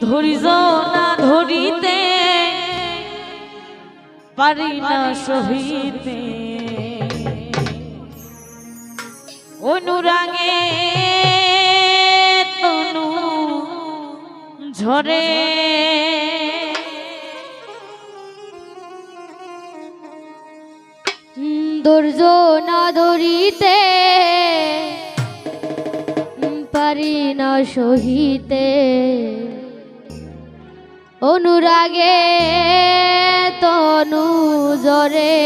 ধৈর্য না ধরিতে? পারি না সহিতে। অনুরাগে তনু ঝরে। ধৈর্য না ধরিতে, পারি না সহিতে। অনুরাগে তনু জরে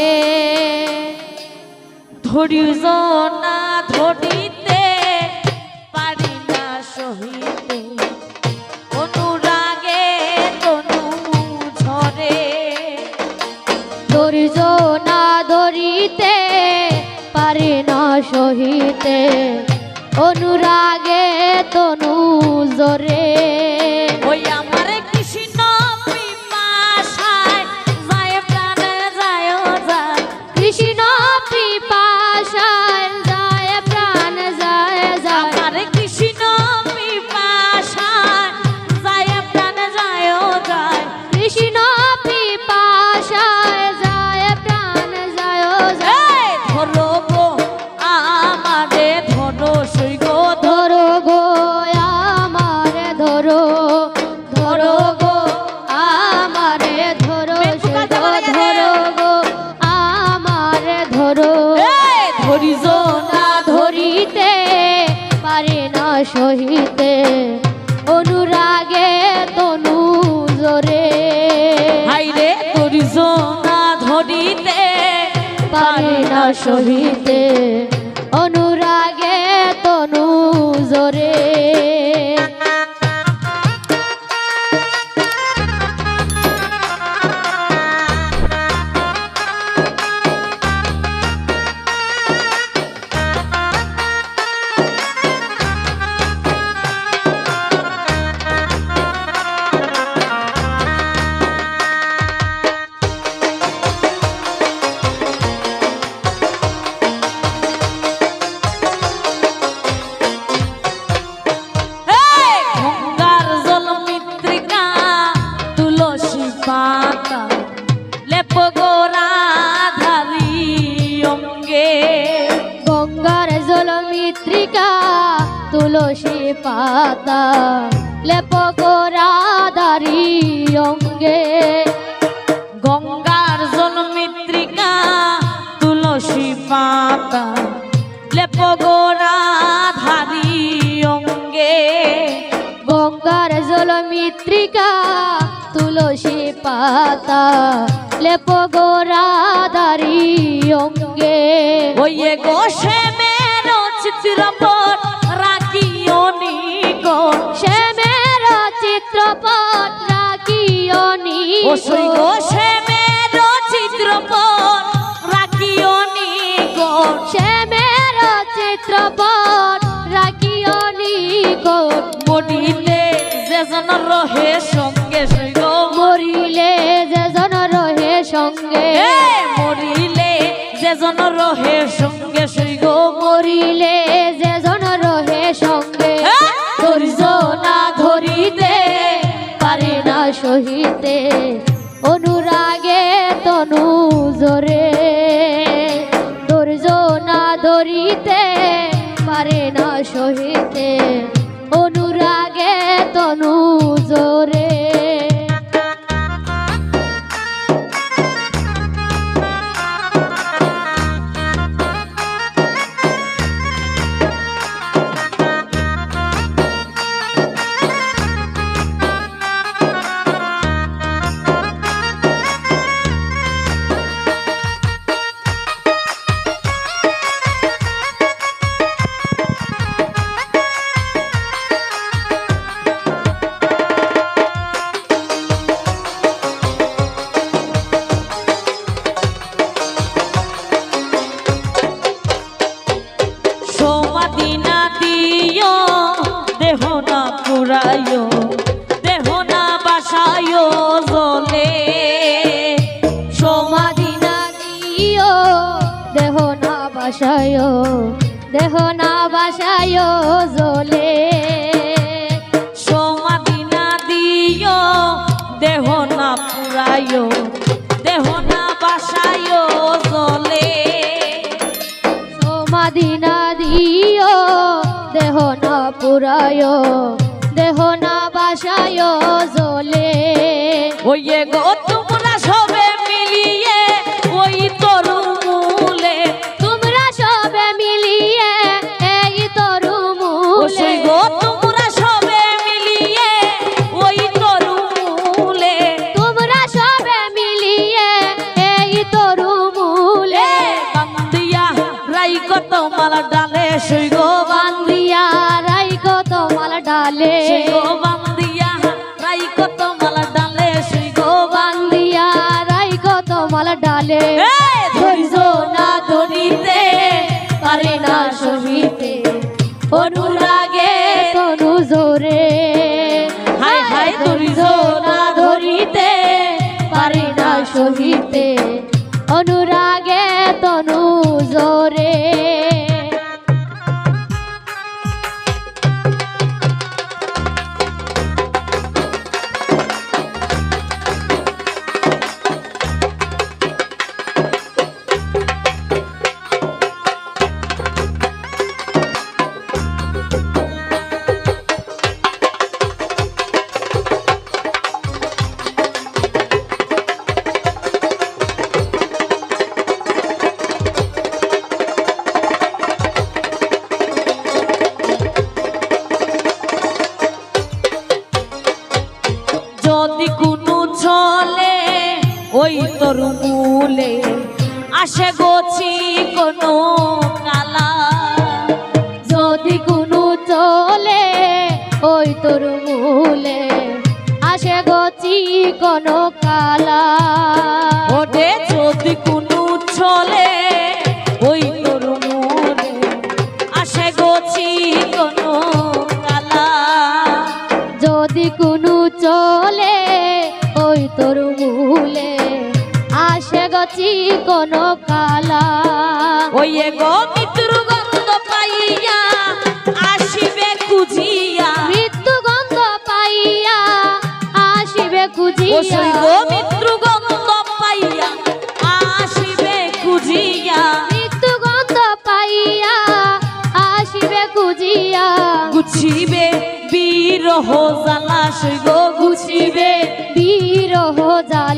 ধৈর্য না ধরিতে পারি না সহিতে। অনুরাগে তনু ঝরে। ধৈর্য না ধরিতে পারি না সহিতে। অনুরাগে তনু জরে ওই পারে পাতা লেপ দারি অঙ্গে। গঙ্গার জল মিত্রিকা তুলসী পাতা, লেপ গোরা ধারি অঙ্গে। গঙ্গার জলমিত্রিকা তুলসী পাতা, লেপ দারি অঙ্গে। ওয়ে গোসে মেরো চিত্রপট নি ও সই গোসে মেরো চিত্রপট রাখিও নিকট শ্যামের চিত্রপট রাখিও নিকট মরিলে যেজন রহে সঙ্গে সই গো মরিলে যেজন রহে সঙ্গে। মরিলে যেজন রহে সঙ্গে। ধরিতে পারে না সহিতে। অনুরাগে তনু জোরে দেহ না বাসায় জলে সমাধি না দিও, দেহ না পুরায় দেহ না বাসায় জলে সমাধি না দিও, দেহ না পুরায় দেহ না বাসায় জলে ওয়ে গো ধৈর্য না ধরিতে পারে না সহিতে অনুরাগে মূলে আসে গচি কোনো কালা। ওটে যদি কোনো চলে ওই তোর মূলে আসে গছি কোনো কালা। যদি কোনো চলে ওই তোর মূলে আসে গচি কোনো কালা। ওই গো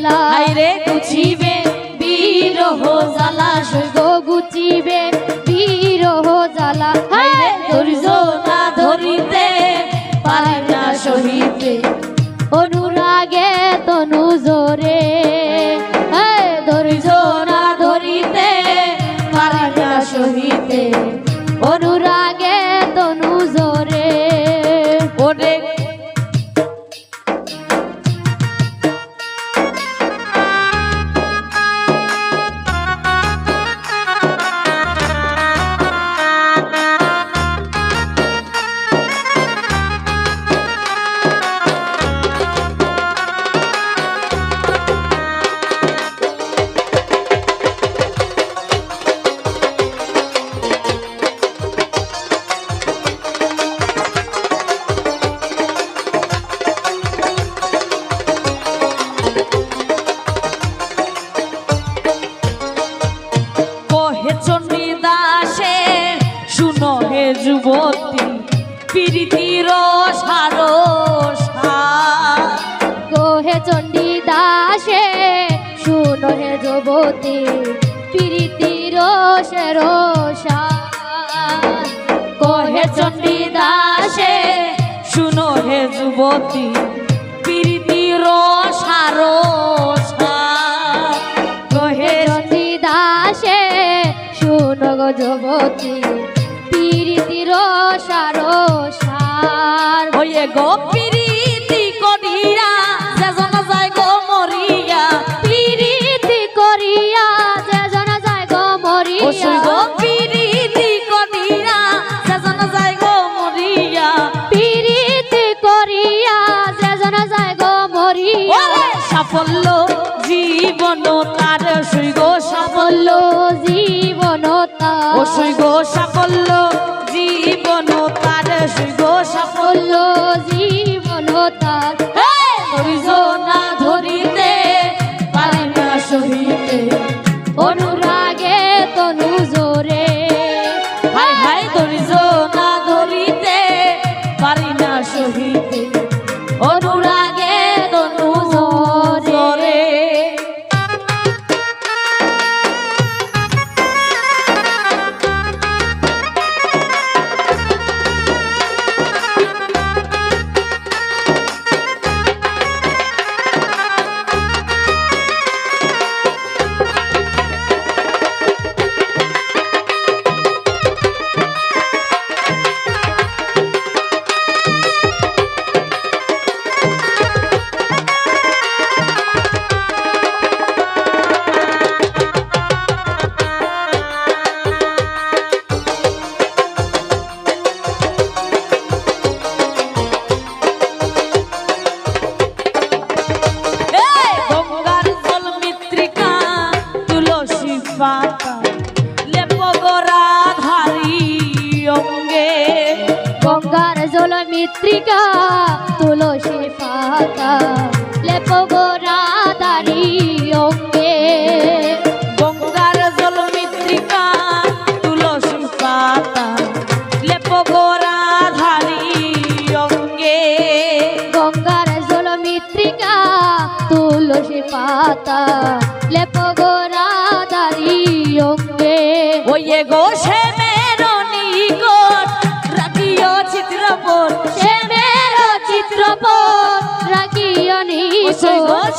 জ্বালা হাইরে গুছিবে বিরহ জ্বালা সই গো দাসে শুনো হে যুবতী, প্রীতির সারো কোহে চণ্ডী দাসে শুনো হে যুবতী, প্রীতির সেরসা। কহে চন্ডী দাসে শুনো হে যুবতী, প্রীতির সারো শুনো গো যুবতী প্রীতির সারসার ওয়ে গো। প্রীতি করিয়া যেজন যায় গো মরিয়া। প্রীতি করিয়া যে জন যায় গো শুই গো। মরিয়া প্রীতি করিয়া যেজন যায় গো মরিয়া। প্রীতি করিয়া যে জন যায় গো মরিয়া। সাফল্য জীবন তার শুই গো সাফল্য 我睡过沙。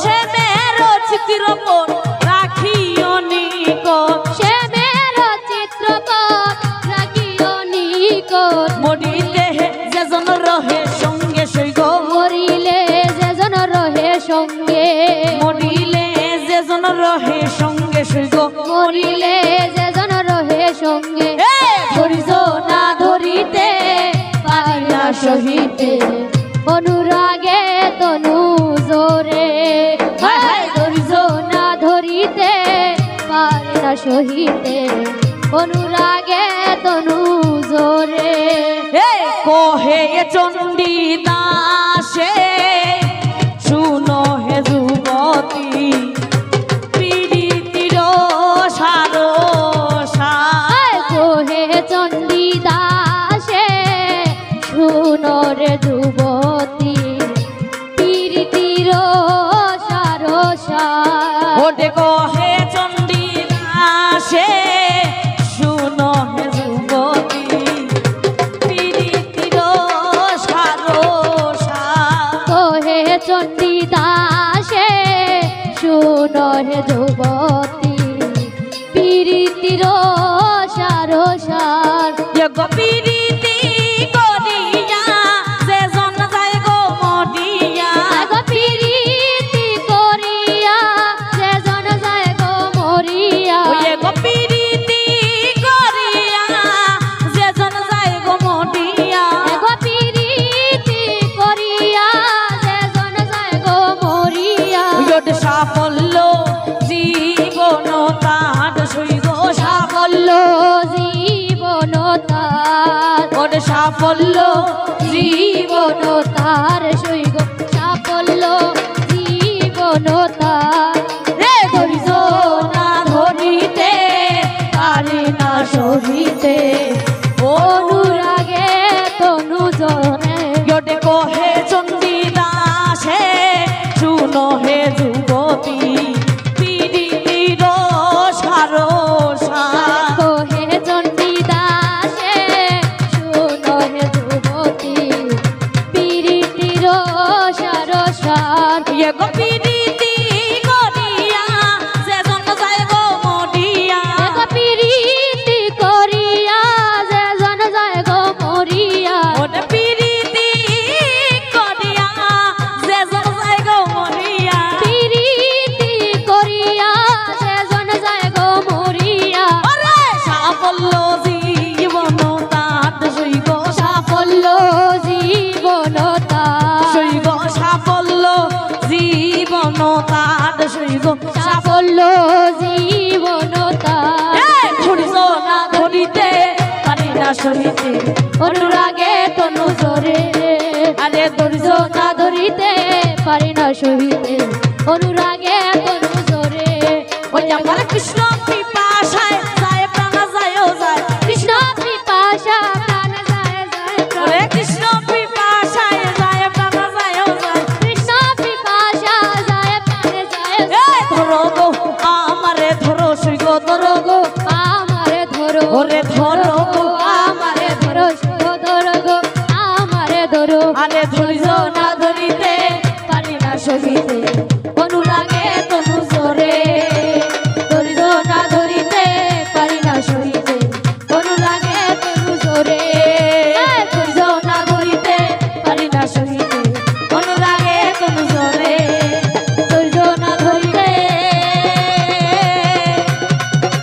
শ্যামে চিত্র রাখিও নিকট শ্যামে চিত্র রাখিও নিকট মরিলে যেজন রহে সঙ্গে সৈগ মরিলে যেজন রহে সঙ্গে। মরিলে যেজন রহে সঙ্গে সৈগ মরিলে যেজন রহে সঙ্গে। ধরিজ না ধরিতে পারিয়া সহিতে। অনুরাগ করিতে অনুরাগ সাফল্য জীবন তার সৈগ সাফল্য জীবন তার। রে ধরিত না ধরিতে পারে না সহিতে ছিল জীবনতা। ধরিস না ধরিতে পারি না সরিতে অনুরাগে তনু জোরে আরে ধরিস না ধরিতে পারি না সহিতে অনুরাগ